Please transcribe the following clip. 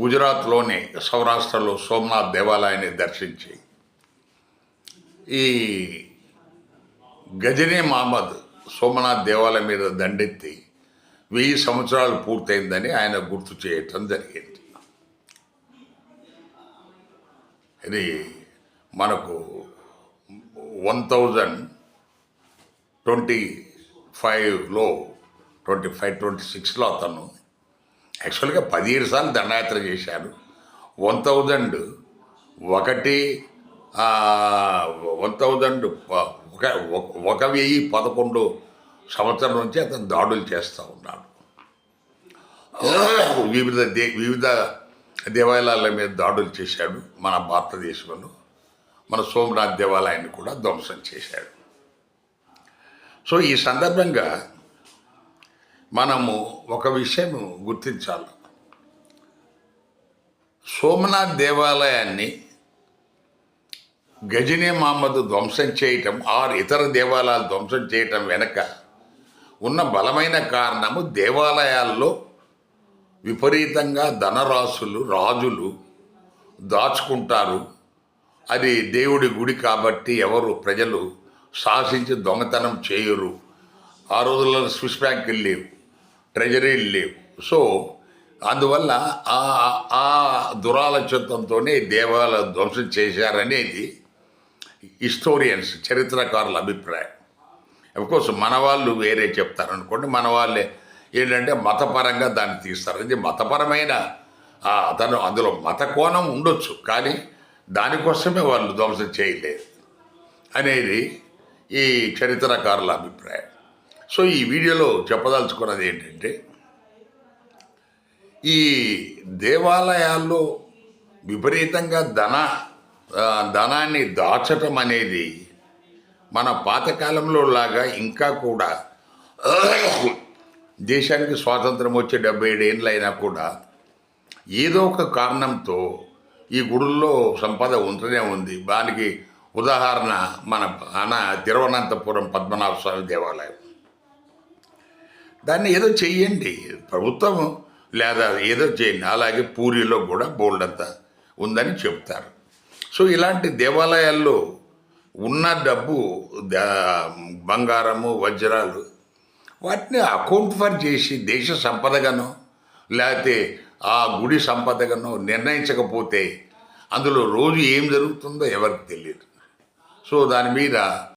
గుజరాత్లోని సౌరాష్ట్రలో సోమనాథ్ దేవాలయాన్ని దర్శించి ఈ గజనీ మహమ్మద్ సోమనాథ్ దేవాలయం మీద దండెత్తి వెయ్యి సంవత్సరాలు పూర్తయిందని ఆయన గుర్తు చేయటం జరిగింది. ఇది మనకు వన్ థౌజండ్ ట్వంటీ ఫైవ్లో ట్వంటీ ఫైవ్ ట్వంటీ సిక్స్లో అతను యాక్చువల్గా పదిహేడు సార్లు దండయాత్ర చేశారు. వన్ థౌజండ్ ఒకటి వన్ థౌజండ్ ఒక- ఒక వెయ్యి పదకొండు సంవత్సరం నుంచి అతను దాడులు చేస్తూ ఉన్నాడు. వివిధ దే వివిధ దేవాలయాల మీద దాడులు చేశాడు మన భారతదేశంలో. మన సోమనాథ్ దేవాలయాన్ని కూడా ధ్వంసం చేశాడు. సో ఈ సందర్భంగా మనము ఒక విషయం గుర్తించాలి. సోమనాథ్ దేవాలయాన్ని గజనీ మహమ్మద్ ధ్వంసం చేయటం ఆర్ ఇతర దేవాలయాలు ధ్వంసం చేయటం వెనక ఉన్న బలమైన కారణము దేవాలయాల్లో విపరీతంగా ధనరాశులు రాజులు దాచుకుంటారు. అది దేవుడి గుడి కాబట్టి ఎవరు ప్రజలు శాసించి దొంగతనం చేయరు. ఆ రోజుల్లో స్విస్ బ్యాంకులు లేవు ట్రెజరీలు లేవు. సో అందువల్ల ఆ ఆ దురాలోచనతోనే దేవాలయ ధ్వంసం చేశారనేది హిస్టోరియన్స్ చరిత్రకారుల అభిప్రాయం. అఫ్కోర్స్ మన వాళ్ళు వేరే చెప్తారు అనుకోండి మన వాళ్ళే ఏంటంటే మతపరంగా దాన్ని తీస్తారు ఇది మతపరమైన అతను అందులో మత కోణం ఉండొచ్చు కానీ దానికోసమే వాళ్ళు ధ్వంసం చేయలేదు అనేది ఈ చరిత్రకారుల అభిప్రాయం. సో ఈ వీడియోలో చెప్పదలుచుకున్నది ఏంటంటే ఈ దేవాలయాల్లో విపరీతంగా ధన ధనాన్ని దాచటం అనేది మన పాతకాలంలో లాగా ఇంకా కూడా దేశానికి స్వాతంత్రం వచ్చే డెబ్బై ఏడు ఏళ్ళు అయినా కూడా ఏదో ఒక కారణంతో ఈ గుడుల్లో సంపద ఉంటూనే ఉంది. దానికి ఉదాహరణ మన మన తిరువనంతపురం పద్మనాభ స్వామి దేవాలయం. దాన్ని ఏదో చెయ్యండి. ప్రభుత్వం లేదా ఏదో చేయండి అలాగే పూరిలో కూడా బోల్డ్ అంతా ఉందని చెప్తారు. సో ఇలాంటి దేవాలయాల్లో ఉన్న డబ్బు దా- బంగారము వజ్రాలు వాటిని అకౌంట్ ఫర్ చేసి దేశ సంపదగానో లేకపోతే ఆ గుడి సంపదగానో నిర్ణయించకపోతే అందులో రోజు ఏం జరుగుతుందో ఎవరికి తెలియదు. సో దాని మీద